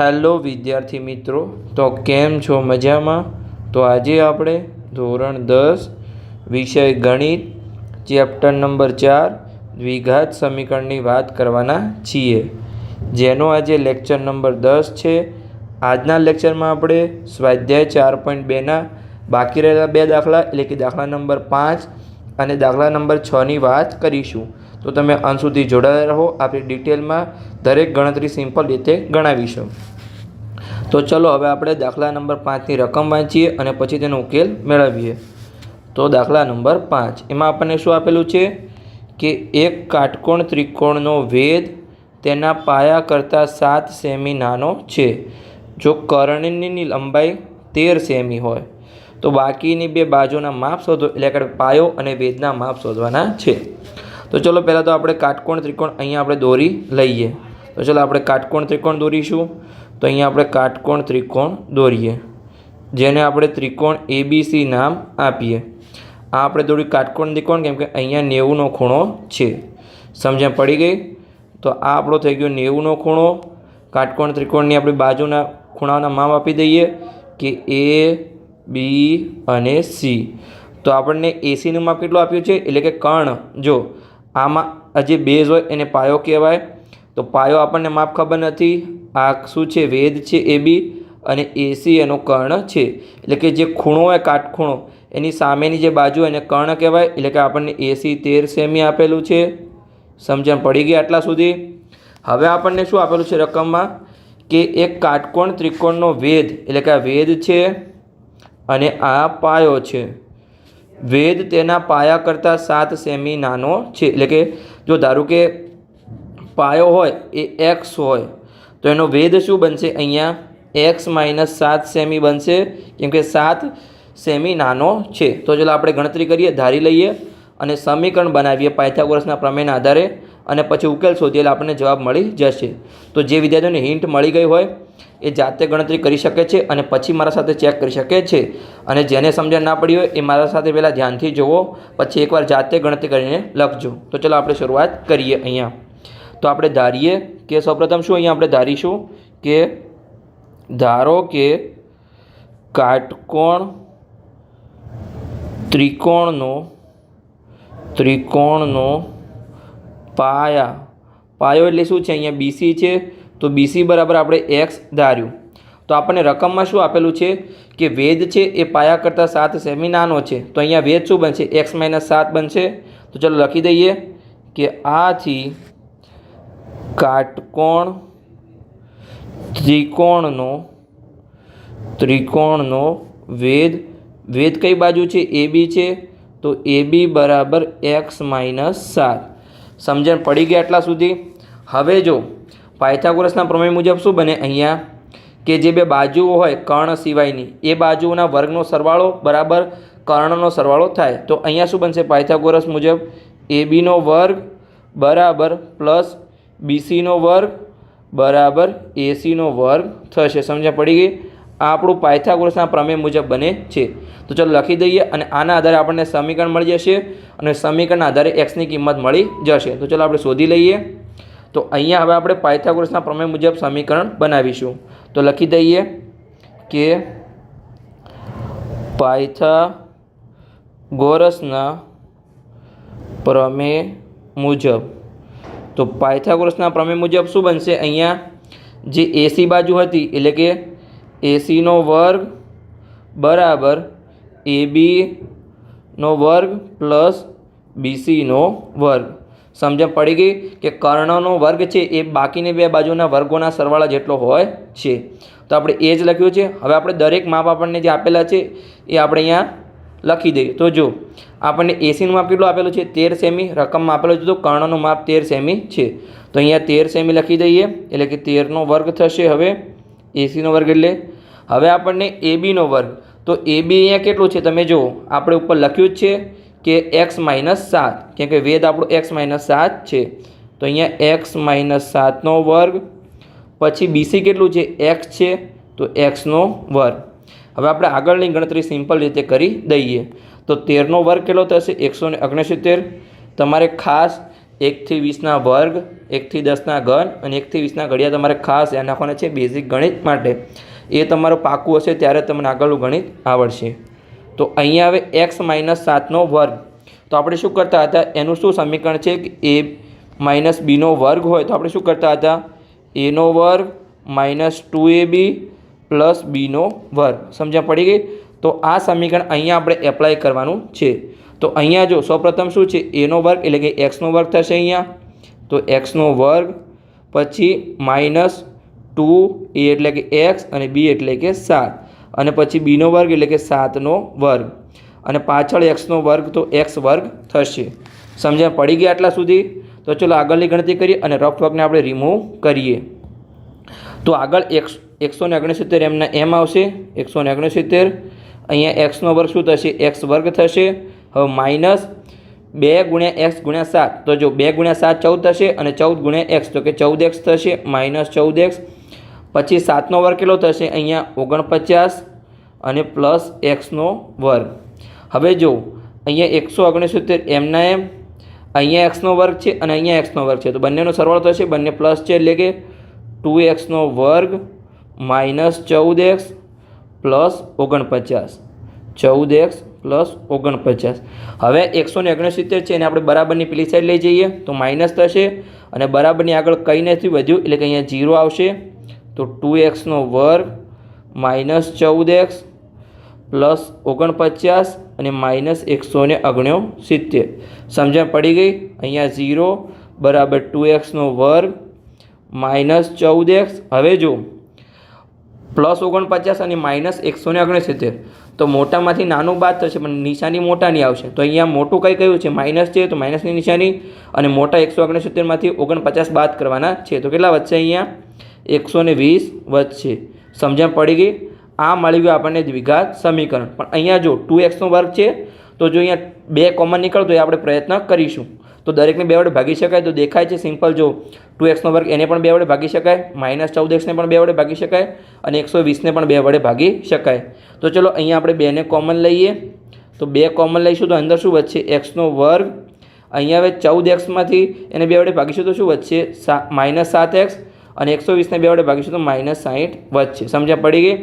Hello વિદ્યાર્થી મિત્રો. તો કેમ છો? મજામાં? તો આજે આપણે ધોરણ દસ, વિષય ગણિત, ચેપ્ટર નંબર ચાર, દ્વિઘાત સમીકરણની વાત કરવાના છીએ. જેનો આજે લેક્ચર નંબર દસ છે. આજના લેક્ચરમાં આપણે સ્વાધ્યાય ચાર પોઈન્ટ બેના બાકી રહેલા બે દાખલા, એટલે કે દાખલા નંબર પાંચ અને દાખલા નંબર છની વાત કરીશું. તો તમે અંત સુધી જોડાયેલા રહો. આપણે ડિટેલમાં દરેક ગણતરી સિમ્પલ રીતે ગણાવીશું. તો ચલો, હવે આપણે દાખલા નંબર પાંચની રકમ વાંચીએ અને પછી તેનો ઉકેલ મેળવીએ. તો દાખલા નંબર પાંચ. એમાં આપણને શું આપેલું છે? કે એક કાટકોણ ત્રિકોણનો વેદ તેના પાયા કરતાં સાત સેમી નાનો છે. જો કરણની લંબાઈ તેર સેમી હોય, તો બાકીની બે બાજુના માપ શોધો. એટલે કે પાયો અને વેદના માપ શોધવાના છે. તો ચલો પહેલાં તો આપણે કાટકોણ ત્રિકોણ અહીંયા આપણે દોરી લઈએ. તો ચલો આપણે કાટકોણ ત્રિકોણ દોરીશું. તો અહીંયા આપણે કાટકોણ ત્રિકોણ દોરીએ. જેને આપણે ત્રિકોણ એબીસી નામ આપીએ. આ આપણે દોર્યું કાટકોણ ત્રિકોણ કેમ કે અહીંયા નેવુંનો ખૂણો છે. સમજણ પડી ગઈ? તો આ આપણો થઈ ગયો નેવુંનો ખૂણો. કાટકોણ ત્રિકોણની આપણી બાજુના ખૂણાઓના માપ આપી દઈએ કે એ બી અને સી તો આપણને એસીનું માપ કેટલું આપ્યું છે? એટલે કે કર્ણ જો આમાં આ જે બેઝ હોય એને પાયો કહેવાય. તો પાયો આપણને માપ ખબર નથી. આ શું છે? વેદ છે એ બી અને એસી એનો કર્ણ છે. એટલે કે જે ખૂણો હોય કાટખૂણો, એની સામેની જે બાજુ એને કર્ણ કહેવાય. એટલે કે આપણને એસી તેર સેમી આપેલું છે. સમજણ પડી ગઈ આટલા સુધી? હવે આપણને શું આપેલું છે રકમમાં? કે એક કાટકોણ ત્રિકોણનો વેદ, એટલે કે આ વેદ છે અને આ પાયો છે. વેદ તેના પાયા કરતાં સાત સેમી નાનો છે. એટલે કે જો ધારો કે પાયો હોય એ એક્સ હોય, તો એનો વેદ શું બનશે? અહીંયા એક્સ માઇનસ સાત સેમી બનશે, કેમ કે સાત સેમી નાનો છે. તો ચાલો આપણે ગણતરી કરીએ, ધારી લઈએ અને સમીકરણ બનાવીએ પાયથાગોરસના પ્રમેયના આધારે અને પછી ઉકેલ શોધીએ એટલે આપણને જવાબ મળી જશે. તો જે વિદ્યાર્થીઓને હિન્ટ મળી ગઈ હોય એ જાતે ગણતરી કરી શકે છે અને પછી મારા સાથે ચેક કરી શકે છે. અને જેને સમજણ ના પડી હોય એ મારા સાથે પહેલાં ધ્યાનથી જુઓ, પછી એકવાર જાતે ગણતરી કરીને લખજો. તો ચલો આપણે શરૂઆત કરીએ અહીંયા. તો આપણે ધારીએ કે સૌપ્રથમ શું અહીંયા આપણે ધારીશું? કે ધારો કે કાટકોણ ત્રિકોણનો ત્રિકોણનો પાયા. પાયો એટલે શું છે? અહીંયા બીસી છે. તો બીસી બરાબર આપણે એક્સ ધાર્યું. તો આપણને રકમમાં શું આપેલું છે? કે વેદ છે એ પાયા કરતાં સાત સેમી નાનો છે. તો અહીંયા વેદ શું બનશે? એક્સ માઇનસ સાત બનશે. તો ચલો લખી દઈએ કે આથી કાટકોણ ત્રિકોણનો ત્રિકોણનો વેદ વેદ કઈ બાજુ છે? એ બી છે. તો એ બી બરાબર એક્સ માઇનસ સાત. સમજણ પડી ગયા એટલા સુધી? હવે જો પાયથાગોરસના પ્રમેય મુજબ શું બને અહીંયા? કે જે બે બાજુઓ હોય, કર્ણ સિવાયની, એ બાજુઓના વર્ગનો સરવાળો બરાબર કર્ણનો સરવાળો થાય. તો અહીંયા શું બનશે? પાયથાગોરસ મુજબ એ બીનો વર્ગ બરાબર પ્લસ બીસીનો વર્ગ બરાબર એસીનો વર્ગ થશે. સમજણ પડી ગઈ? આ આપણું પાયથાગોરસના પ્રમેય મુજબ બને છે. તો ચાલો લખી દઈએ અને આના આધારે આપણને સમીકરણ મળી જશે અને સમીકરણના આધારે એક્સની કિંમત મળી જશે. તો ચાલો આપણે શોધી લઈએ. તો અહીંયા હવે આપણે પાયથાગોરસના પ્રમેય મુજબ સમીકરણ બનાવીશું. તો લખી દઈએ કે પાયથાગોરસના પ્રમેય મુજબ. તો પાયથાગોરસના પ્રમેય મુજબ શું બનશે? અહીંયા જે એસી બાજુ હતી, એટલે કે એસીનો વર્ગ બરાબર એ બીનો વર્ગ પ્લસ બીસીનો વર્ગ. સમજણ પડી ગઈ કે કર્ણનો વર્ગ છે એ બાકીની બે બાજુના વર્ગોના સરવાળા જેટલો હોય છે. તો આપણે એ જ લખ્યું છે. હવે આપણે દરેક માપ આપણને જે આપેલા છે એ આપણે અહીંયા લખી દઈએ. તો જો, આપણને એસીનું માપ કેટલું આપેલું છે? તેર સેમી. રકમમાં આપેલું છે તો કર્ણનું માપ તેર સેમી છે. તો અહીંયા તેર સેમી લખી દઈએ. એટલે કે તેરનો વર્ગ થશે હવે એસીનો વર્ગ એટલે. હવે આપણને એ બીનો વર્ગ. તો એ બી અહીંયા કેટલું છે? તમે જુઓ, આપણે ઉપર લખ્યું જ છે કે એક્સ માઇનસ સાત કેમ કે વેદ આપણું એક્સ માઇનસ સાત છે. તો અહીંયા એક્સ માઇનસ સાતનો વર્ગ, પછી બીસી કેટલું છે? એક્સ છે, તો એક્સનો વર્ગ. હવે આપણે આગળની ગણતરી સિમ્પલ રીતે કરી દઈએ. તો તેરનો વર્ગ કેટલો થશે? એકસો ને તમારે ખાસ એકથી વીસના વર્ગ એકથી દસના ઘન, અને એકથી વીસના ઘડિયા તમારે ખાસ ધ્યાન રાખવાના છે બેઝિક ગણિત માટે. એ તમારું પાકું હશે, ત્યારે તમને આગળનું ગણિત આવડશે. તો અહીંયા આવે એક્સ માઇનસ સાતનો વર્ગ. તો આપણે શું કરતા હતા? એનું શું સમીકરણ છે? કે એ માઇનસ બીનો વર્ગ હોય તો આપણે શું કરતા હતા? એનો વર્ગ minus two A B plus બીનો વર્ગ. સમજ્યા પડી ગઈ? તો આ સમીકરણ અહીંયા આપણે એપ્લાય કરવાનું છે. તો અહીંયા જો સૌપ્રથમ શું છે? એનો વર્ગ એટલે કે એક્સનો વર્ગ થશે અહીંયા. તો એક્સનો વર્ગ પછી માઇનસ ટુ એ એટલે કે એક્સ અને બી એટલે કે સાત. અને પછી બીનો વર્ગ એટલે કે સાતનો વર્ગ. અને પાછળ એક્સનો વર્ગ તો એક્સ વર્ગ થશે. સમજ્યા? પડી ગયા આટલા સુધી? તો ચલો આગળની ગણતરી કરીએ અને રફ વર્ગને આપણે રિમૂવ કરીએ. તો આગળ એક્સ, એકસો ને ઓગણસિત્તેર એમના એમ આવશે. એકસો ને ઓગણસિત્તેર. અહીંયા એક્સનો વર્ગ શું થશે? એક્સ વર્ગ થશે. હવે માઇનસ બે ગુણ્યા એક્સ ગુણ્યા સાત. તો જો બે ગુણ્યા સાત ચૌદ થશે અને ચૌદ ગુણ્યા એક્સ, તો કે ચૌદ એક્સ થશે, માઇનસ ચૌદ એક્સ. પછી સાતનો વર્ગ કેટલો થશે? અહીંયા ઓગણપચાસ. અને પ્લસ એક્સનો વર્ગ. હવે જો, અહીંયા એકસો ઓગણસિત્તેર એમના એમ, અહીંયા એક્સનો વર્ગ છે અને અહીંયા એક્સનો વર્ગ છે. તો બંનેનો સરવાળો થશે, બંને પ્લસ છે એટલે કે ટુ એક્સનો વર્ગ માઇનસ ચૌદ એક્સ પ્લસ ઓગણપચાસ. ચૌદ એક્સ પ્લસ ઓગણપચાસ. હવે એકસો ને ઓગણસિત્તેર છે એને આપણે બરાબરની પેલી સાઈડ લઈ જઈએ, તો માઇનસ થશે અને બરાબરની આગળ કંઈ નથી વધ્યું, એટલે કે અહીંયા જીરો આવશે. તો ટુ એક્સનો વર્ગ માઇનસ ચૌદ એક્સ પ્લસ ઓગણપચાસ અને માઇનસ એકસો ને ઓગણ્યો સિત્તેર સમજણ પડી ગઈ? અહીંયા ઝીરો બરાબર ટુ એક્સનો વર્ગ માઇનસ ચૌદ એક્સ. હવે જો પ્લસ ઓગણપચાસ અને માઇનસ એકસો ને ઓગણસિત્તેર. તો મોટામાંથી નાનું બાદ થશે, પણ નિશાની મોટાની આવશે. તો અહીંયા મોટું કંઈ કયું છે? માઇનસ છે, તો માઇનસની નિશાની. અને મોટા એકસો ઓગણસિત્તેરમાંથી ઓગણપચાસ બાદ કરવાના છે. તો કેટલા વધશે અહીંયા? એકસો ને વીસ વધશે. સમજણ પડી ગઈ? આ મળી ગયું આપણને દ્વિઘાત સમીકરણ. પણ અહીંયા જો ટુ એક્સનો વર્ગ છે, તો જો અહીંયા બે કોમન નીકળતો એ આપણે પ્રયત્ન કરીશું. તો દરેકને બે વડે ભાગી શકાય તો દેખાય છે સિમ્પલ જો ટુ એક્સનો વર્ગ એને પણ બે વડે ભાગી શકાય માઇનસ ચૌદ એક્સને પણ બે વડે ભાગી શકાય અને એકસો વીસને પણ બે વડે ભાગી શકાય. તો ચલો અહીંયા આપણે બેને કોમન લઈએ. તો બે કોમન લઈશું તો અંદર શું વધશે? એક્સનો વર્ગ. અહીંયા હવે ચૌદ એક્સમાંથી એને બે વડે ભાગીશું તો શું વધશે? સા માઇનસ સાત એક્સ અને એકસો વીસને બે વડે ભાગીશું તો માઇનસ સાહીઠ વધશે. સમજ્યા પડી ગઈ?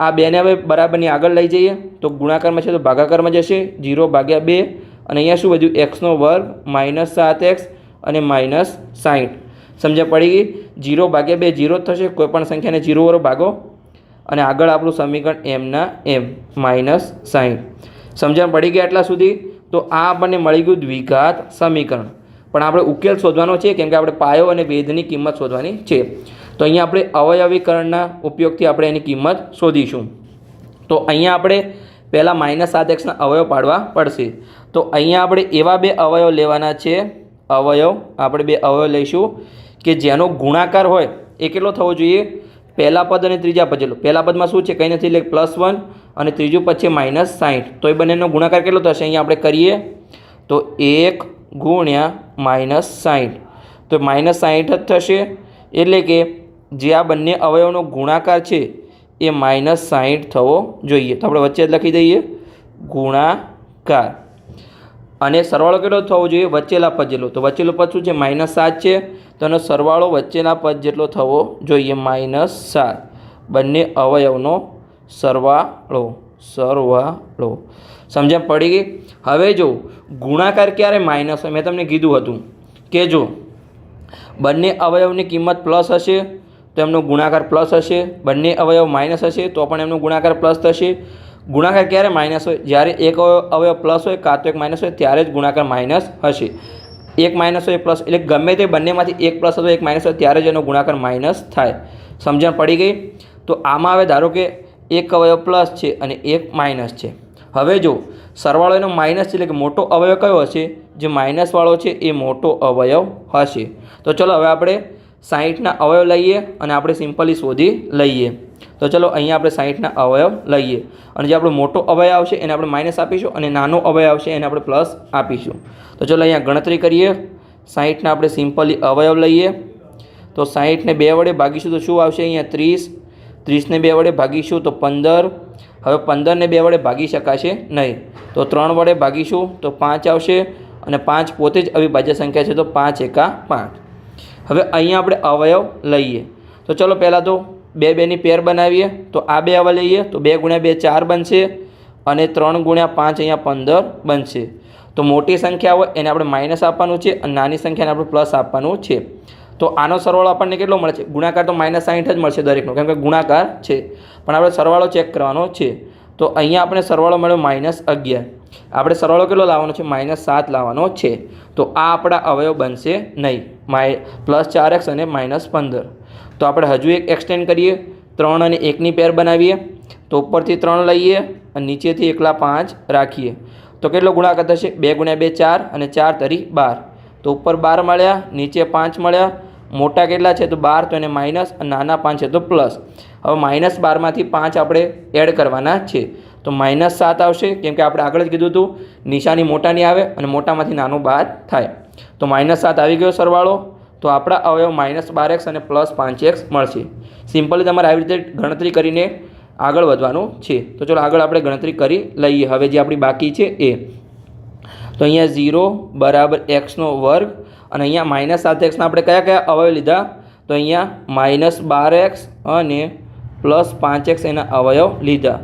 આ બેને હવે બરાબરની આગળ લઈ જઈએ. તો ગુણાકારમાં છે તો ભાગાકારમાં જશે, જીરો ભાગ્યા બે. અને અહીંયા શું વધ્યું? એક્સનો વર્ગ માઇનસ સાત એક્સ અને માઇનસ સાહીઠ સમજ્યા પડી ગઈ? જીરો ભાગ્યા બે, જીરો થશે. કોઈપણ સંખ્યાને જીરો વરો ભાગો. અને આગળ આપણું સમીકરણ એમના એમ, માઇનસ સાહીઠ સમજણ પડી ગયા એટલા સુધી? તો આ આપણને મળી ગયું દ્વિઘાત સમીકરણ. પણ આપણે ઉકેલ શોધવાનો છે, કેમ કે આપણે પાયો અને વેદની કિંમત શોધવાની છે. તો અહીંયા આપણે અવયવીકરણના ઉપયોગથી આપણે એની કિંમત શોધીશું. તો અહીંયા આપણે પહેલાં માઇનસ સાત એક્સના અવયવ પાડવા પડશે. તો અહીંયા આપણે એવા બે અવયવ લેવાના છે. અવયવ, આપણે બે અવયવ લઈશું કે જેનો ગુણાકાર હોય એ કેટલો થવો જોઈએ? પહેલા પદ અને ત્રીજા પદ. જેટલો પહેલા પદમાં શું છે? કંઈ નથી, એટલે પ્લસ વન અને ત્રીજું પદ છે માઇનસ સાહીઠ તો એ બંનેનો ગુણાકાર કેટલો થશે? અહીંયા આપણે કરીએ. તો એક ગુણ્યા માઇનસ સાહીઠ તો માઇનસ સાહીઠ જ થશે. એટલે કે જે આ બંને અવયવનો ગુણાકાર છે, એ માઇનસ સાહીઠ થવો જોઈએ. તો આપણે વચ્ચે જ લખી દઈએ. ગુણાકાર. અને સરવાળો કેટલો થવો જોઈએ? વચ્ચેલા પદ જેટલો. તો વચ્ચેલું પદ શું છે? માઇનસ સાત છે. તો એનો સરવાળો વચ્ચેના પદ જેટલો થવો જોઈએ? માઇનસ સાત. બંને અવયવનો સરવાળો. સરવાળો. સમજણ પડી ગઈ? હવે જો, ગુણાકાર ક્યારે માઇનસ મેં તમને કીધું હતું કે જો બંને અવયવની કિંમત પ્લસ હશે તો એમનો ગુણાકાર પ્લસ હશે, બંને અવયવ માઇનસ હશે, તો પણ એમનો ગુણાકાર પ્લસ થશે. ગુણાકાર ક્યારે માઇનસ હોય? જ્યારે એક અવયવ પ્લસ હોય, કાં તો એક માઇનસ હોય, ત્યારે જ ગુણાકાર માઇનસ હશે. એક માઇનસ હોય, પ્લસ, એટલે ગમે તે બંનેમાંથી એક પ્લસ અથવા એક માઇનસ હોય, ત્યારે જ એનો ગુણાકાર માઇનસ થાય. સમજણ પડી ગઈ? તો આમાં હવે ધારો કે એક અવયવ પ્લસ છે અને એક માઇનસ છે. હવે જો સરવાળો એનો માઇનસ છે એટલે કે મોટો અવયવ કયો હશે? જે માઇનસવાળો છે, એ મોટો અવયવ હશે. તો ચલો હવે આપણે સાહીઠના અવયવ લઈએ અને આપણે સિમ્પલી શોધી લઈએ. તો ચલો અહીંયા આપણે સાહીઠના અવયવ લઈએ. અને જે આપણો મોટો અવયવ આવશે એને આપણે માઇનસ આપીશું અને નાનો અવયવ આવશે એને આપણે પ્લસ આપીશું. તો ચલો અહીંયા ગણતરી કરીએ. સાહીઠના આપણે સિમ્પલી અવયવ લઈએ. તો સાહીઠને બે વડે ભાગીશું તો શું આવશે અહીંયા ત્રીસ. ત્રીસને બે વડે ભાગીશું તો પંદર. હવે પંદરને બે વડે ભાગી શકાશે નહીં. તો ત્રણ વડે ભાગીશું તો પાંચ આવશે અને પાંચ પોતે જ અવિભાજ્ય સંખ્યા છે તો પાંચ એકા પાંચ. હવે અહીંયા આપણે અવયવ લઈએ. તો ચલો પહેલાં તો બે બેની પેર બનાવીએ. તો આ બે અવયવ લઈએ. તો બે ગુણ્યા બે ચાર બનશે. અને ત્રણ ગુણ્યા પાંચ અહીંયા પંદર બનશે. તો મોટી સંખ્યા હોય એને આપણે માઇનસ આપવાનું છે અને નાની સંખ્યાને આપણે પ્લસ આપવાનું છે. તો આનો સરવાળો આપણને કેટલો મળે છે? ગુણાકાર તો માઇનસ સાઠ જ મળશે દરેકનો, કેમ કે ગુણાકાર છે. પણ આપણે સરવાળો ચેક કરવાનો છે. તો અહીંયા આપણે સરવાળો મળ્યો માઇનસ અગિયાર. આપણે સરવાળો કેટલો લાવવાનો છે? માઇનસ સાત લાવવાનો છે. તો આ આપણા અવયવ બનશે નહીં. માય પ્લસ ચાર એક્સ અને માઇનસ પંદર. તો આપણે હજુ એક એક્સટેન્ડ કરીએ. ત્રણ અને એકની પેર બનાવીએ. તો ઉપરથી ત્રણ લઈએ અને નીચેથી એકલા પાંચ રાખીએ. તો કેટલો ગુણાકાર થશે? બે ગુણ્યા બે ચાર અને ચાર તરી બાર. તો ઉપર બાર મળ્યા, નીચે પાંચ મળ્યા મોટા કેટલા છે તો બાર તો એને માઇનસ અને નાના પાંચ છે તો પ્લસ હવે માઇનસ બારમાંથી પાંચ આપણે એડ કરવાના છે. તો માઇનસ સાત આવશે, કેમ કે આપણે આગળ જ કીધું હતું, નિશાની મોટાની આવે અને મોટામાંથી નાનું બાદ થાય. તો માઇનસ સાત આવી ગયો સરવાળો, તો આપણા અવયવ માઇનસ બાર એક્સ અને પ્લસ પાંચ એક્સ મળશે. સિમ્પલી તમારે આવી રીતે ગણતરી કરીને આગળ વધવાનું છે. તો ચલો આગળ આપણે ગણતરી કરી લઈએ. હવે જે આપણી બાકી છે એ. તો અહીંયા ઝીરો બરાબર એક્સનો વર્ગ અને અહીંયા માઇનસ સાત એક્સના આપણે કયા કયા અવયવ લીધા? તો અહીંયા માઇનસ બાર એક્સ અને પ્લસ પાંચ એક્સ એના અવયવ લીધા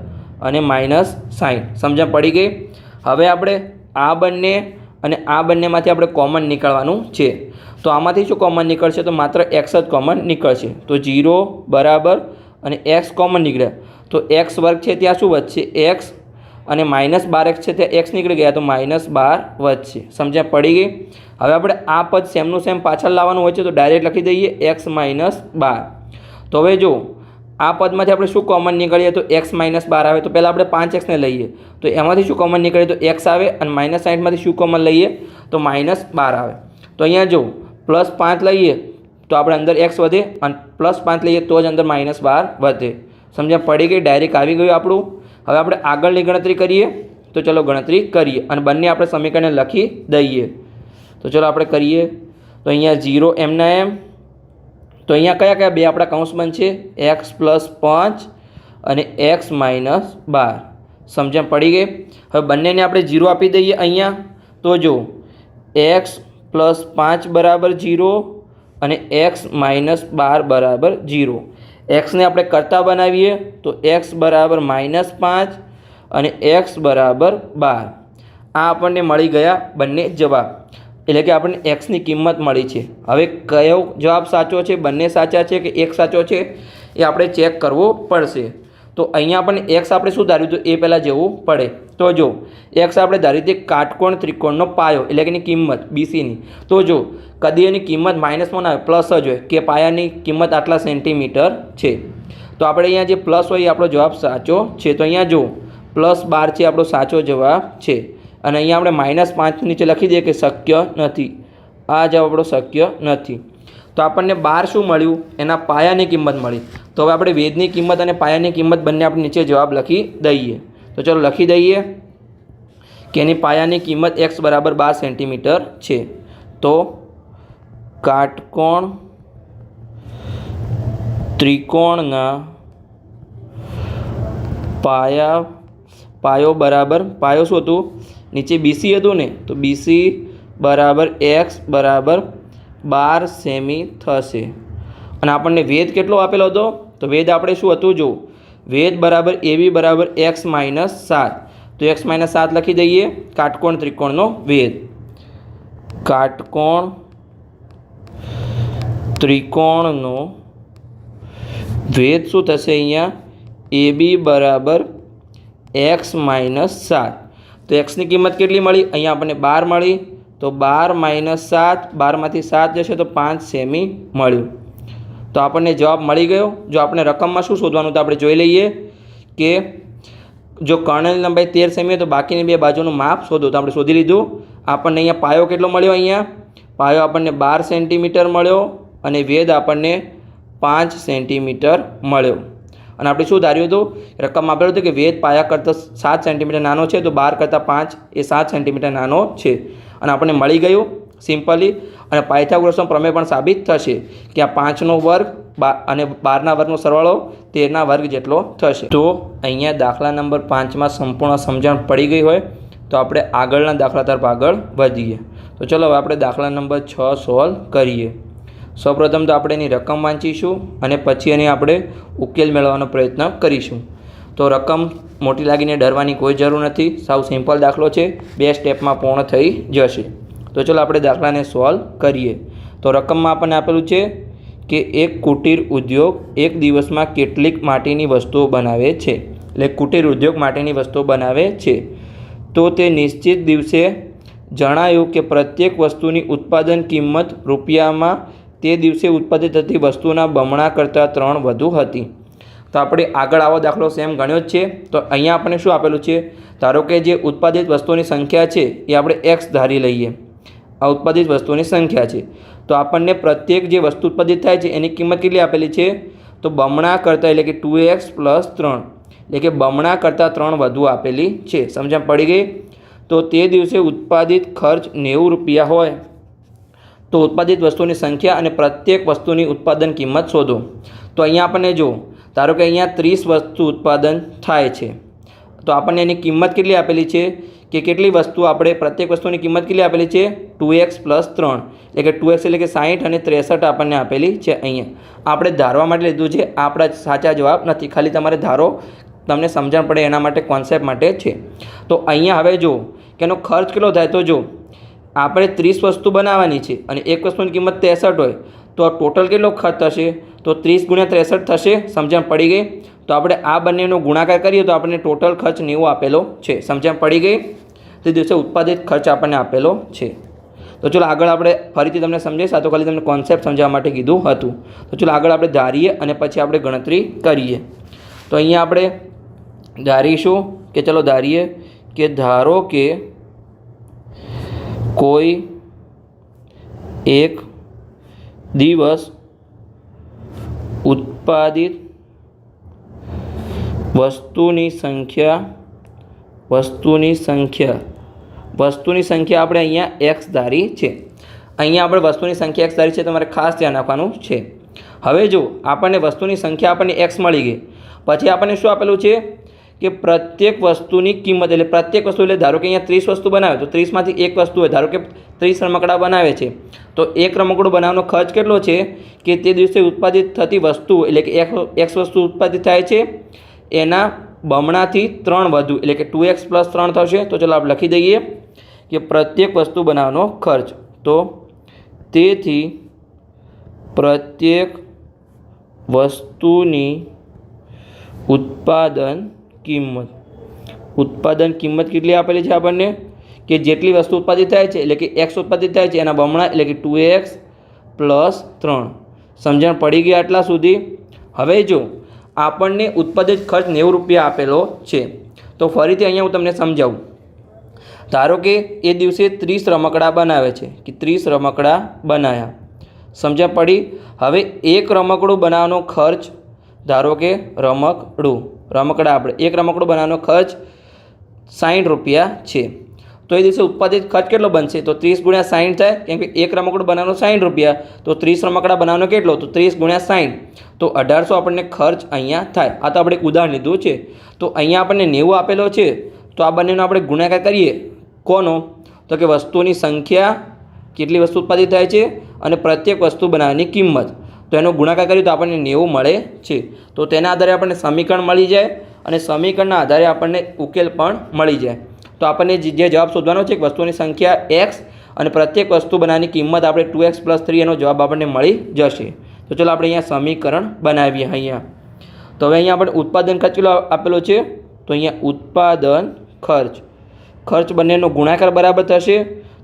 અને માઇનસ સાઠ સમજણ પડી ગઈ? હવે આપણે આ બંને અને આ બંનેમાંથી આપણે કોમન નીકળવાનું છે. તો આમાંથી શું કોમન નીકળશે? તો માત્ર એક્સ જ કોમન નીકળશે. તો જીરો બરાબર, અને એક્સ કોમન નીકળ્યા તો એક્સ વર્ગ છે ત્યાં શું વધશે? એક્સ. અને માઇનસ બાર એક્સ છે ત્યાં એક્સ નીકળી ગયા, તો માઇનસ બાર વધશે. સમજ્યા પડી ગઈ? હવે આપણે આ પદ સેમનું સેમ પાછળ લાવવાનું હોય છે, તો ડાયરેક્ટ લખી દઈએ એક્સ માઇનસ બાર. તો હવે જો, આ પદમાંથી આપણે શું કોમન નીકળીએ, તો એક્સ માઇનસ બાર આવે. તો પહેલાં આપણે પાંચ એક્સને લઈએ. તો એમાંથી શું કોમન નીકળીએ તો એક્સ આવે અને માઇનસ સાઠમાંથી શું કોમન લઈએ, તો માઇનસ બાર આવે. તો અહીંયા જો પ્લસ પાંચ લઈએ, તો આપણે અંદર એક્સ વધે અને પ્લસ પાંચ લઈએ, તો જ અંદર માઇનસ બાર વધે. સમજ્યા? પડી ગઈ ડાયરેક્ટ આવી ગયું આપણું. હવે આપણે આગળની ગણતરી કરીએ, તો ચલો ગણતરી કરીએ અને બંને આપણે સમીકરણને લખી દઈએ. તો ચલો આપણે કરીએ. તો અહીંયા ઝીરો એમના એમ તો અહીંયા કયા કયા બે આપણા કૌંસ બનશે એક્સ પ્લસ પાંચ અને એક્સ માઇનસ બાર. સમજણ પડી ગઈ? હવે બંનેને આપણે ઝીરો આપી દઈએ અહીંયા. તો જો એક્સ પ્લસ પાંચ બરાબર જીરો અને એક્સ માઇનસ બાર બરાબર જીરો એક્સને આપણે કરતા બનાવીએ તો એક્સ બરાબર માઇનસ પાંચ અને એક્સ બરાબર બાર. આ આપણને મળી ગયા બંને જવાબ. એટલે કે આપણને એક્સની કિંમત મળી છે. હવે કયો જવાબ સાચો છે? બંને સાચા છે કે એક સાચો છે? એ આપણે ચેક કરવો પડશે. તો અહીંયા આપણને એક્સ આપણે શું ધાર્યું હતું? એ પહેલાં જવું પડે. તો જો એક્સ આપણે ધારી હતી કાટકોણ ત્રિકોણનો પાયો, એટલે કે એની કિંમત બીસીની તો જો, કદી એની કિંમત માઇનસમાં ના આવે પ્લસ જ હોય, કે પાયાની કિંમત આટલા સેન્ટીમીટર છે. તો આપણે અહીંયા જે પ્લસ હોય એ આપણો જવાબ સાચો છે. તો અહીંયા જો પ્લસ બાર છે આપણો સાચો જવાબ છે. અને અહીંયા આપણે માઇનસ પાંચ નીચે લખી દઈએ કે શક્ય નથી. આ જવાબ આપણો શક્ય નથી. તો આપણને બાર શું મળ્યું? એના પાયાની કિંમત મળી. તો હવે આપણે વેદની કિંમત અને પાયાની કિંમત બંને આપણે નીચે જવાબ લખી દઈએ. તો ચલો લખી દઈએ કે એની પાયાની કિંમત એક્સ બરાબર બાર સેન્ટીમીટર છે. તો કાટકોણ ત્રિકોણના પાયા, પાયો બરાબર, પાયો શું હતું? નીચે બીસી હતું ને, તો બીસી બરાબર એક્સ બરાબર બાર સેમી થશે. અને આપણને વેદ કેટલો આપેલો હતો? તો વેદ આપણે શું હતું? જો વેદ બરાબર એવી બરાબર એક્સ માઇનસ સાત. તો એક્સ માઇનસ સાત લખી દઈએ. કાટકોણ ત્રિકોણનો વેદ. કાટકોણ ત્રિકોણનો વેદ શું થશે અહીંયા? એ બી બરાબર એક્સ માઇનસ સાત. તો એક્સની કિંમત કેટલી મળી? અહીંયા આપણને બાર મળી. તો બાર માઇનસ સાત, બારમાંથી સાત જશે તો પાંચ સેમી મળ્યું. તો આપણને જવાબ મળી ગયો. જો આપણે રકમમાં શું શોધવાનું તો આપણે જોઈ લઈએ કે જો કર્ણની લંબાઈ તેર સેમી હોય તો બાકીની બે બાજુનું માપ શોધો. તો આપણે શોધી લીધું. આપણને અહીંયા પાયો કેટલો મળ્યો અહીંયા? પાયો આપણને બાર સેન્ટીમીટર મળ્યો અને વેદ આપણને પાંચ સેન્ટીમીટર મળ્યો. અને આપણે શું ધાર્યું હતું? રકમ આપેલું હતું કે વેદ પાયા કરતાં સાત સેન્ટીમીટર નાનો છે, તો બાર કરતાં પાંચ એ સાત સેન્ટીમીટર નાનો છે. અને આપણને મળી ગયું સિમ્પલી. અને પાયથાગોરસનો પ્રમેય પણ સાબિત થશે કે આ પાંચનો વર્ગ અને બારના વર્ગનો સરવાળો તેરના વર્ગ જેટલો થશે. તો અહીંયા દાખલા નંબર પાંચમાં સંપૂર્ણ સમજણ પડી ગઈ હોય, તો આપણે આગળના દાખલા તરફ આગળ વધીએ. તો ચલો હવે આપણે દાખલા નંબર છ સોલ્વ કરીએ. સૌપ્રથમ તો આપણે એની રકમ વાંચીશું અને પછી એની આપણે ઉકેલ મેળવવાનો પ્રયત્ન કરીશું. તો રકમ મોટી લાગીને ડરવાની કોઈ જરૂર નથી. સાવ સિમ્પલ દાખલો છે. બે સ્ટેપમાં પૂર્ણ થઈ જશે. તો ચલો આપણે દાખલાને સોલ્વ કરીએ. તો રકમમાં આપણને આપેલું છે કે એક કુટીર ઉદ્યોગ એક દિવસમાં કેટલીક માટીની વસ્તુઓ બનાવે છે. એટલે કુટીર ઉદ્યોગ માટીની વસ્તુઓ બનાવે છે. તો તે નિશ્ચિત દિવસે જણાયું કે પ્રત્યેક વસ્તુની ઉત્પાદન કિંમત રૂપિયામાં તે દિવસે ઉત્પાદિત થતી વસ્તુના બમણા કરતાં ત્રણ વધુ હતી. તો આપણે આગળ આવો દાખલો સેમ ગણ્યો જ છે. તો અહીંયા આપણને શું આપેલું છે? ધારો કે જે ઉત્પાદિત વસ્તુની સંખ્યા છે, એ આપણે એક્સ ધારી લઈએ. આ ઉત્પાદિત વસ્તુની સંખ્યા છે. તો આપણને પ્રત્યેક જે વસ્તુ ઉત્પાદિત થાય છે, એની કિંમત કેટલી આપેલી છે? તો બમણા કરતાં એટલે કે ટુ એક્સ પ્લસ ત્રણ. એટલે કે બમણા કરતાં ત્રણ વધુ આપેલી છે. સમજણ પડી ગઈ? તો તે દિવસે ઉત્પાદિત ખર્ચ નેવું રૂપિયા હોય. તો ઉત્પાદિત વસ્તુની સંખ્યા અને પ્રત્યેક વસ્તુની ઉત્પાદન કિંમત શોધો. તો અહીંયા આપણને જો ધારો કે અહીંયા ત્રીસ વસ્તુ ઉત્પાદન થાય છે. તો આપણને એની કિંમત કેટલી આપેલી છે? કે કેટલી વસ્તુ આપણે, પ્રત્યેક વસ્તુની કિંમત કેટલી આપેલી છે? ટુ એક્સ પ્લસ ત્રણ. એટલે કે ટુ એક્સ એટલે કે સાહીઠ અને ત્રેસઠ આપણને આપેલી છે અહીંયા. આપણે ધારવા માટે લીધું છે, આપણા સાચા જવાબ નથી. ખાલી તમારે ધારો, તમને સમજણ પડે એના માટે કોન્સેપ્ટ માટે છે. તો અહીંયા હવે જો કે એનો ખર્ચ કેટલો થાય તો જો આપણે ત્રીસ વસ્તુ બનાવવાની છે અને એક વસ્તુની કિંમત ત્રેસઠ હોય, તો ટોટલ કેટલો ખર્ચ થશે? તો ત્રીસ ગુણ્યા ત્રેસઠ થશે, સમજણ પડી ગઈ? તો આપણે આ બંનેનો ગુણાકાર કરીએ તો આપણને ટોટલ ખર્ચ નેવું આપેલો છે, સમજણ પડી ગઈ? તે દિવસે ઉત્પાદિત ખર્ચ આપણને આપેલો છે. તો ચલો આગળ આપણે ફરીથી તમને સમજાવીશ આ તો ખાલી તમને કોન્સેપ્ટ સમજાવવા માટે કીધું હતું. તો ચલો આગળ આપણે ધારીએ અને પછી આપણે ગણતરી કરીએ. તો અહીંયા આપણે ધારીશું કે ચલો ધારીએ કે ધારો કે કોઈ એક દિવસ ઉત્પાદિત વસ્તુની સંખ્યા વસ્તુની સંખ્યા. વસ્તુની સંખ્યા આપણે અહીંયા એક્સ ધારી છે. અહીંયા આપણે વસ્તુની સંખ્યા એક્સ ધારી છે, તમારે ખાસ ધ્યાન રાખવાનું છે. હવે જો આપણને વસ્તુની સંખ્યા આપણને એક્સ મળી ગઈ. પછી આપણને શું આપેલું છે? કે પ્રત્યેક વસ્તુની કિંમત, એટલે પ્રત્યેક વસ્તુ, એટલે ધારો કે અહીંયા ત્રીસ વસ્તુ બનાવે, તો ત્રીસમાંથી એક વસ્તુ હોય. ધારો કે ત્રીસ રમકડા બનાવે છે, તો એક રમકડું બનાવવાનો ખર્ચ કેટલો છે? કે તે દિવસે ઉત્પાદિત થતી વસ્તુ, એટલે કે એક એક્સ વસ્તુ ઉત્પાદિત થાય છે, એના બમણાથી ત્રણ વધુ, એટલે કે ટુ એક્સ પ્લસ ત્રણ થશે. તો ચાલો આપણે લખી દઈએ કે પ્રત્યેક વસ્તુ બનાવવાનો ખર્ચ. તો તેથી પ્રત્યેક વસ્તુની ઉત્પાદન કિંમત. ઉત્પાદન કિંમત કેટલી આપેલી છે આપણને? કે જેટલી વસ્તુ ઉત્પાદિત થાય છે, એટલે કે એક્સ ઉત્પાદિત થાય છે, એના બમણા, એટલે કે ટુ એક્સ પ્લસ ત્રણ. સમજણ પડી ગઈ આટલા સુધી? હવે જો આપણને ઉત્પાદિત ખર્ચ નેવું રૂપિયા આપેલો છે, તો ફરીથી અહીંયા હું તમને સમજાવું. ધારો કે એ દિવસે ત્રીસ રમકડા બનાવે છે, કે ત્રીસ રમકડા બનાવ્યા સમજણ પડી? હવે એક રમકડું બનાવવાનો ખર્ચ, ધારો કે રમકડું. રમકડા આપણે, એક રમકડું બનાવવાનો ખર્ચ સાહીઠ રૂપિયા છે. તો એ દિવસે ઉત્પાદિત ખર્ચ કેટલો બનશે? તો ત્રીસ ગુણ્યા સાહીઠ થાય, કેમ કે એક રમકડું બનાવવાનો સાહીઠ રૂપિયા. તો ત્રીસ રમકડા બનાવવાનો કેટલો? તો ત્રીસ ગુણ્યા સાહીઠ તો અઢારસો આપણને ખર્ચ અહીંયા થાય. આ તો આપણે એક ઉદાહરણ લીધું છે. તો અહીંયા આપણને નેવું આપેલો છે. તો આ બંનેનો આપણે ગુણાકાર કરીએ. કોનો? તો કે વસ્તુની સંખ્યા કેટલી વસ્તુ ઉત્પાદિત થાય છે અને પ્રત્યેક વસ્તુ બનાવવાની કિંમત. તો એનો ગુણાકાર કરીએ તો આપણને નેવું મળે છે. તો તેના આધારે આપણને સમીકરણ મળી જાય અને સમીકરણના આધારે આપણને ઉકેલ પણ મળી જાય. તો આપણને જે જવાબ શોધવાનો છે, એક વસ્તુની સંખ્યા એક્સ અને પ્રત્યેક વસ્તુ બનાવવાની કિંમત આપણે ટુ એક્સ પ્લસ થ્રી એનો જવાબ આપણને મળી જશે. તો ચલો આપણે અહીંયા સમીકરણ બનાવીએ અહીંયા. તો હવે અહીંયા આપણે ઉત્પાદન ખર્ચ કેટલો આપેલો છે? તો અહીંયા ઉત્પાદન ખર્ચ. ખર્ચ બંનેનો ગુણાકાર બરાબર થશે.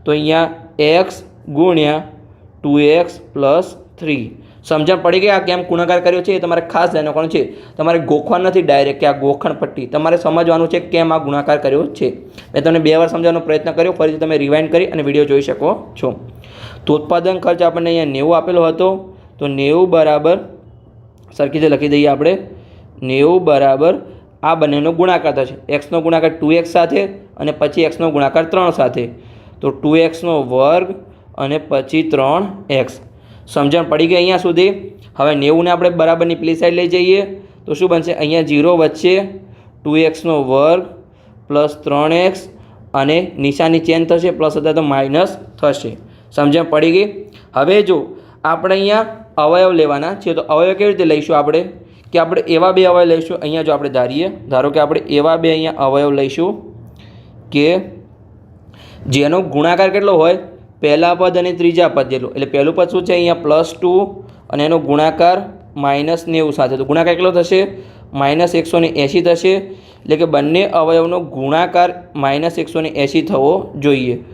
તો અહીંયા એક્સ ગુણ્યા ટુ એક્સ પ્લસ થ્રી સમજણ પડી ગઈ આ કેમ ગુણાકાર કર્યો છે એ તમારે ખાસ ધ્યાન રાખવાનું છે. તમારે ગોખવાનું નથી ડાયરેક્ટ કે આ ગોખણ પટ્ટી. તમારે સમજવાનું છે કેમ આ ગુણાકાર કર્યો છે. મેં તમને બે વાર સમજવાનો પ્રયત્ન કર્યો, ફરીથી તમે રિવાઇન્ડ કરી અને વીડિયો જોઈ શકો છો. તો ઉત્પાદન ખર્ચ આપણને અહીંયા નેવું આપેલો હતો. તો નેવું બરાબર, સરખી લખી દઈએ આપણે. નેવું બરાબર, આ બંનેનો ગુણાકાર થશે. એક્સનો ગુણાકાર ટુ એક્સ સાથે અને પછી એક્સનો ગુણાકાર ત્રણ સાથે. તો ટુ એક્સનો વર્ગ અને પછી ત્રણ એક્સ સમજણ પડી ગઈ અહીંયા સુધી? હવે નેવુંને આપણે બરાબરની પેલી સાઈડ લઈ જઈએ. તો શું બનશે? અહીંયા જીરો વચ્ચે ટુ એક્સનો વર્ગ પ્લસ ત્રણ એક્સ અને નિશાની ચેન્જ થશે, પ્લસ હતા તો માઇનસ થશે. સમજણ પડી ગઈ? હવે જો આપણે અહીંયા અવયવ લેવાના છે તો અવયવ કેવી રીતે લઈશું આપણે? કે આપણે એવા બે અવયવ લઈશું. અહીંયા જો આપણે ધારીએ, ધારો કે આપણે એવા બે અહીંયા અવયવ લઈશું કે જેનો ગુણાકાર કેટલો હોય? પહેલા પદ અને ત્રીજા પદ જેટલો. એટલે પહેલું પદ શું છે? અહીંયા પ્લસ ટુ અને એનો ગુણાકાર માઇનસ નેવું સાથે. તો ગુણાકાર કેટલો થશે? માઇનસ એકસો ને એંશી થશે. એટલે કે બંને અવયવનો ગુણાકાર માઇનસ એકસો ને એંશી થવો જોઈએ.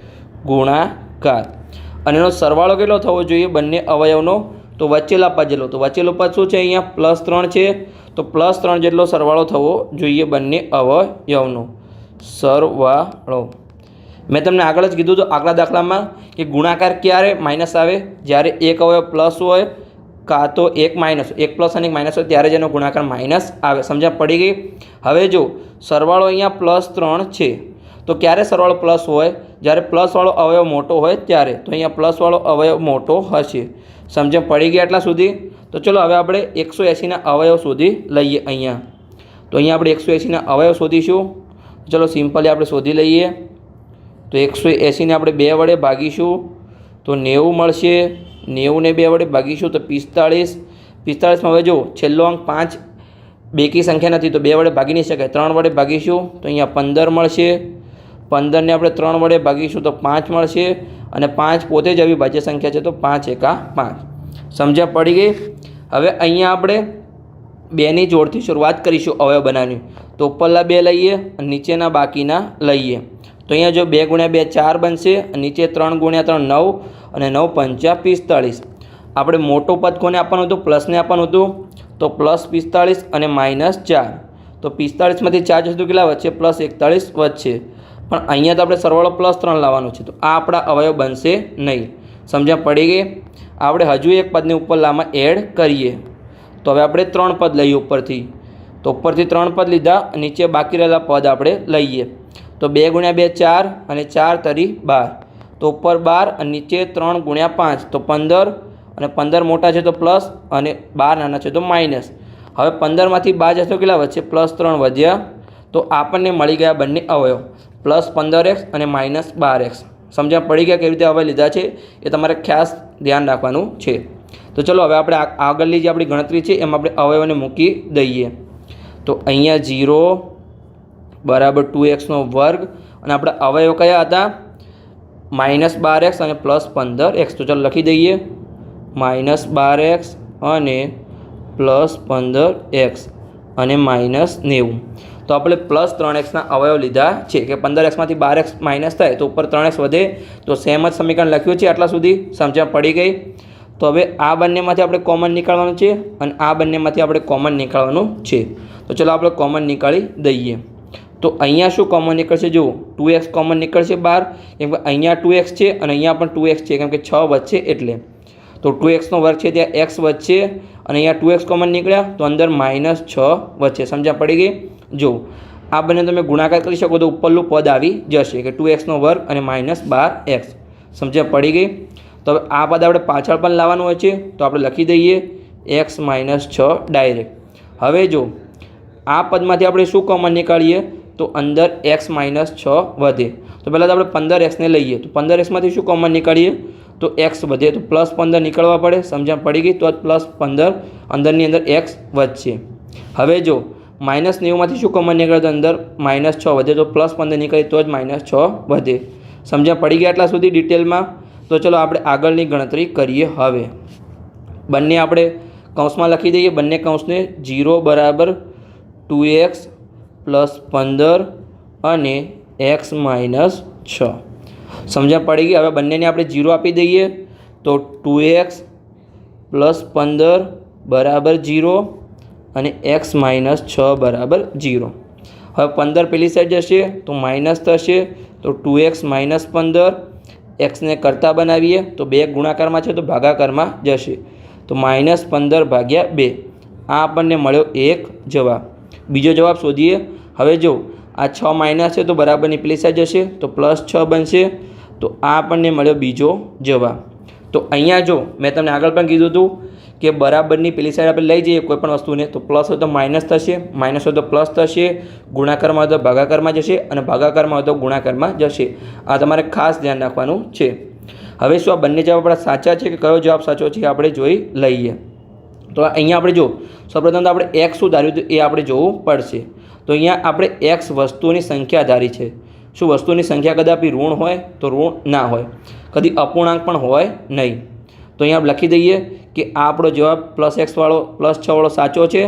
ગુણાકાર. અને એનો સરવાળો કેટલો થવો જોઈએ? બંને અવયવનો. તો વચ્ચેલા પદ જેટલો. તો વચ્ચેલો પદ શું છે? અહીંયા પ્લસ ત્રણ છે. તો પ્લસ ત્રણ જેટલો સરવાળો થવો જોઈએ બંને અવયવનો. સરવાળો. મેં તમને આગળ જ કીધું હતું આગલા દાખલામાં કે ગુણાકાર ક્યારે માઇનસ આવે? જ્યારે એક અવયવ પ્લસ હોય, કાં તો એક માઇનસ એક પ્લસ અને એક માઇનસ હોય, ત્યારે જ એનો ગુણાકાર માઇનસ આવે. સમજણ પડી ગઈ? હવે જો સરવાળો અહીંયા પ્લસ ત્રણ છે, તો ક્યારે સરવાળો પ્લસ હોય? જ્યારે પ્લસવાળો અવયવ મોટો હોય, ત્યારે. તો અહીંયા પ્લસવાળો અવયવ મોટો હશે. સમજણ પડી ગયા એટલા સુધી? તો ચલો હવે આપણે એકસો એંસીના અવયવ શોધી લઈએ અહીંયા. તો અહીંયા આપણે એકસો એંસીના અવયવ શોધીશું. ચલો સિમ્પલી આપણે શોધી લઈએ. તો એકસો એંસીને આપણે બે વડે ભાગીશું, તો નેવું મળશે, નેવુંને બે વડે ભાગીશું, તો પિસ્તાળીસ. પિસ્તાળીસમાં હવે જો છેલ્લો અંક પાંચ, બેકી સંખ્યા નથી, તો બે વડે ભાગી નહીં શકાય. ત્રણ વડે ભાગીશું, તો અહીંયા પંદર મળશે. પંદરને આપણે ત્રણ વડે ભાગીશું, તો પાંચ મળશે. અને પાંચ પોતે જ અવિભાજ્ય સંખ્યા છે, તો પાંચ એકા પાંચ. સમજ્યા પડી ગઈ? હવે અહીંયા આપણે બેની જોડથી શરૂઆત કરીશું અવયવ બનાવવાની. તો ઉપરલા બે લઈએ નીચેના બાકીના લઈએ. તો અહીંયા જો બે ગુણ્યા બે ચાર બનશે નીચે ત્રણ ગુણ્યા ત્રણ નવ, અને નવ પંચા પિસ્તાળીસ. આપણે મોટું પદ કોને આપવાનું હતું? પ્લસને આપવાનું હતું? તો પ્લસ પિસ્તાળીસ અને માઇનસ ચાર. તો પિસ્તાળીસમાંથી ચાર જશું કેટલા વધશે? પ્લસ એકતાળીસ વધશે. પણ અહીંયા તો આપણે સરવાળો પ્લસ ત્રણ લાવવાનું છે. તો આ આપણા અવયવ બનશે નહીં. સમજ્યા પડી ગઈ? આપણે હજુ એક પદને ઉપર લામાં એડ કરીએ. તો હવે આપણે ત્રણ પદ લઈએ ઉપરથી. તો ઉપરથી ત્રણ પદ લીધા નીચે બાકી રહેલા પદ આપણે લઈએ. તો બે ગુણ્યા બે ચાર અને ચાર તરી બાર. તો ઉપર બાર અને નીચે ત્રણ ગુણ્યા પાંચ. તો પંદર અને પંદર મોટા છે તો પ્લસ અને બાર નાના છે તો માઇનસ. હવે પંદરમાંથી બાર જશો કેટલા વચ્ચે પ્લસ ત્રણ વધ્યા. તો આપણને મળી ગયા બંને અવયવ. પ્લસ પંદર એક્સ અને માઇનસ બાર એક્સ. સમજ્યા પડી ગયા કેવી રીતે અવયવ લીધા છે? એ તમારે ખાસ ધ્યાન રાખવાનું છે. તો ચલો હવે આપણે આગળની જે આપણી ગણતરી છે, એમાં આપણે અવયવને મૂકી દઈએ. તો અહીંયા જીરો બરાબર ટુ એક્સનો વર્ગ અને આપણા અવયવ કયા હતા? માઇનસ બાર એક્સ અને પ્લસ પંદર એક્સ તો ચાલો લખી દઈએ. માઇનસ બાર એક્સ અને પ્લસ પંદર એક્સ અને માઇનસ નેવું. તો આપણે પ્લસ ત્રણ એક્સના અવયવ લીધા છે. કે પંદર એક્સમાંથી બાર એક્સ માઇનસ થાય તો ઉપર ત્રણ એક્સ વધે. તો સેમ જ સમીકરણ લખ્યું છે આટલા સુધી. સમજણ પડી ગઈ? તો હવે આ બંનેમાંથી આપણે કોમન નીકાળવાનું છે અને આ બંનેમાંથી આપણે કોમન નીકાળવાનું છે. તો ચલો આપણે કોમન નીકાળી દઈએ. તો અહીંયા શું કોમન નીકળશે? જુઓ ટુ એક્સ કોમન નીકળશે બહાર કેમ કે અહીંયા ટુ એક્સ છે અને અહીંયા પણ ટુ એક્સ છે. કેમ કે છ વચ્ચે એટલે. તો ટુ એક્સનો વર્ગ છે ત્યાં એક્સ વચ્ચે અને અહીંયા ટુ એક્સ કોમન નીકળ્યા, તો અંદર માઇનસ છ વચ્ચે સમજ્યા પડી ગઈ? જુઓ, આ બંને તમે ગુણાકાર કરી શકો તો ઉપરનું પદ આવી જશે. કે ટુ એક્સનો વર્ગ અને માઇનસ બાર એક્સ સમજ્યા પડી ગઈ? તો હવે આ પદ આપણે પાછળ પણ લાવવાનું હોય છે. તો આપણે લખી દઈએ એક્સ માઇનસ છ ડાયરેક્ટ હવે જો આ પદમાંથી આપણે શું કોમન નીકાળીએ? તો અંદર એક્સ માઇનસ છ વધે. તો પહેલાં તો આપણે પંદર એક્સને લઈએ. તો પંદર એક્સમાંથી શું કોમન નીકળીએ? તો એક્સ વધે. તો પ્લસ પંદર નીકળવા પડે. સમજણ પડી ગઈ? તો જ પ્લસ પંદર અંદરની અંદર એક્સ વધશે. હવે જો માઇનસ નેવુંમાંથી શું કોમન નીકળે? તો અંદર માઇનસ છ વધે. તો પ્લસ પંદર નીકળે. તો જ માઇનસ છ વધે. સમજણ પડી ગયા આટલા સુધી ડિટેલમાં તો ચલો આપણે આગળની ગણતરી કરીએ હવે. બંને આપણે કૌંસમાં લખી દઈએ. બંને કૌંસને જીરો બરાબર ટુ એક્સ પ્લસ પંદર અને એક્સ માઇનસ છ. સમજણ પડી ગઈ? હવે બંનેને આપણે જીરો આપી દઈએ તો ટુ એક્સ પ્લસ પંદર બરાબર જીરો અને એક્સ માઇનસ છ બરાબર જીરો. હવે પંદર પેલી સાઈડ જશે તો માઇનસ થશે તો ટુ એક્સ માઇનસ પંદર. એક્સને કરતાં બનાવીએ તો બે ગુણાકારમાં છે તો ભાગાકારમાં જશે. તો માઇનસ પંદર ભાગ્યા બે. આ આપણને મળ્યો એક જવાબ. બીજો જવાબ શોધીએ. હવે જો આ છ માઇનસ છે તો બરાબરની પેલી સાઈડ જશે? તો પ્લસ છ બનશે. તો આ આપણને મળ્યો બીજો જવાબ. તો અહીંયા જો મેં તમને આગળ પણ કીધું હતું કે બરાબરની પેલી સાઈડ આપણે લઈ જઈએ કોઈપણ વસ્તુને, તો પ્લસ હોય તો માઇનસ થશે. માઇનસ હોય તો પ્લસ થશે. ગુણાકારમાં હોય તો ભાગાકારમાં જશે અને ભાગાકારમાં હોય તો ગુણાકારમાં જશે. આ તમારે ખાસ ધ્યાન રાખવાનું છે. હવે શું આ બંને જવાબ આપણા સાચા છે કે કયો જવાબ સાચો છે આપણે જોઈ લઈએ. તો અહીંયા આપણે જો સૌપ્રથમ તો આપણે એક્સ શું ધાર્યું હતું, એ આપણે જોવું પડશે. તો અહીંયા આપણે એક્સ વસ્તુની સંખ્યા ધારી છે. શું વસ્તુની સંખ્યા કદાપી ઋણ હોય, તો ઋણ ના હોય. કદી અપૂર્ણાંક પણ હોય નહીં. તો અહીંયા લખી દઈએ કે આ આપણો જવાબ પ્લસ એક્સવાળો પ્લસ છવાળો સાચો છે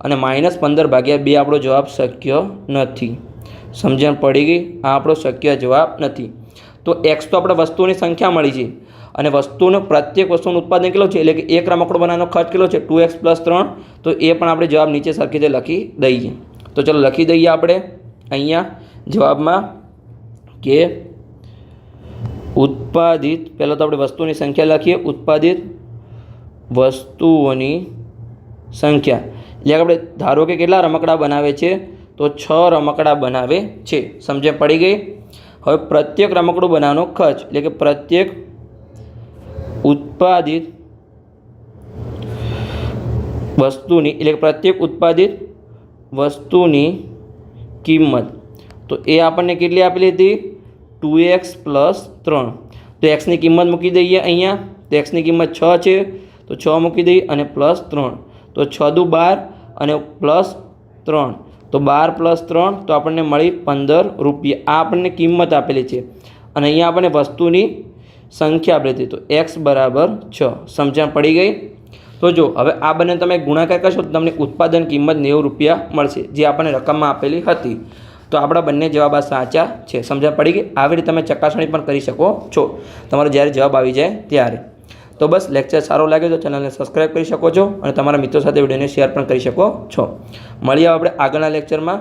અને માઇનસ પંદર ભાગ્યા બે આપણો જવાબ શક્ય નથી. સમજણ પડી ગઈ? આ આપણો શક્ય જવાબ નથી. તો એક્સ તો આપણે વસ્તુની સંખ્યા મળી છે. અને વસ્તુનો પ્રત્યેક વસ્તુનું ઉત્પાદન કેટલું છે? એટલે કે એક રમકડું બનાવવાનો ખર્ચ કેટલો છે? ટુ એક્સ પ્લસ ત્રણ. તો એ પણ આપણે જવાબ નીચે સરખી રીતે લખી દઈએ. તો ચલો લખી દઈએ આપણે. અહીંયા જવાબમાં કે ઉત્પાદિત, પહેલાં તો આપણે વસ્તુની સંખ્યા લખીએ. ઉત્પાદિત વસ્તુઓની સંખ્યા. એટલે આપણે ધારો કે કેટલા રમકડા બનાવે છે? તો છ રમકડા બનાવે છે. સમજણ પડી ગઈ? હવે પ્રત્યેક રમકડું બનાવવાનો ખર્ચ. એટલે કે પ્રત્યેક ઉત્પાદિત વસ્તુની, એટલે પ્રત્યેક ઉત્પાદિત વસ્તુની કિંમત. તો એ આપણને કેટલી આપેલી હતી? ટુ એક્સ પ્લસ ત્રણ. તો એક્સની કિંમત મૂકી દઈએ અહીંયા. તો એક્સની કિંમત છ છે. તો છ મૂકી દઈએ અને પ્લસ ત્રણ. તો છ દુ બાર અને પ્લસ ત્રણ. તો બાર પ્લસ ત્રણ તો આપણને મળી પંદર રૂપિયા. આ આપણને કિંમત આપેલી છે. અને અહીંયા આપણને વસ્તુની સંખ્યા આપેલી તો એક્સ બરાબર છ. સમજણ પડી ગઈ? તો જો, હવે આ બંને તમે ગુણાકાર કરશો તો તમને ઉત્પાદન કિંમત નેવું રૂપિયા મળશે, જે આપણને રકમમાં આપેલી હતી. તો આપણા બંને જવાબ આ સાચા છે. સમજણ પડી ગઈ? આવી રીતે તમે ચકાસણી પણ કરી શકો છો. તમારો જ્યારે જવાબ આવી જાય ત્યારે. તો બસ લેક્ચર સારો લાગે તો ચેનલને સબસ્ક્રાઈબ કરી શકો છો અને તમારા મિત્રો સાથે વિડીયોને શેર પણ કરી શકો છો. મળીએ આપણે આગળના લેક્ચરમાં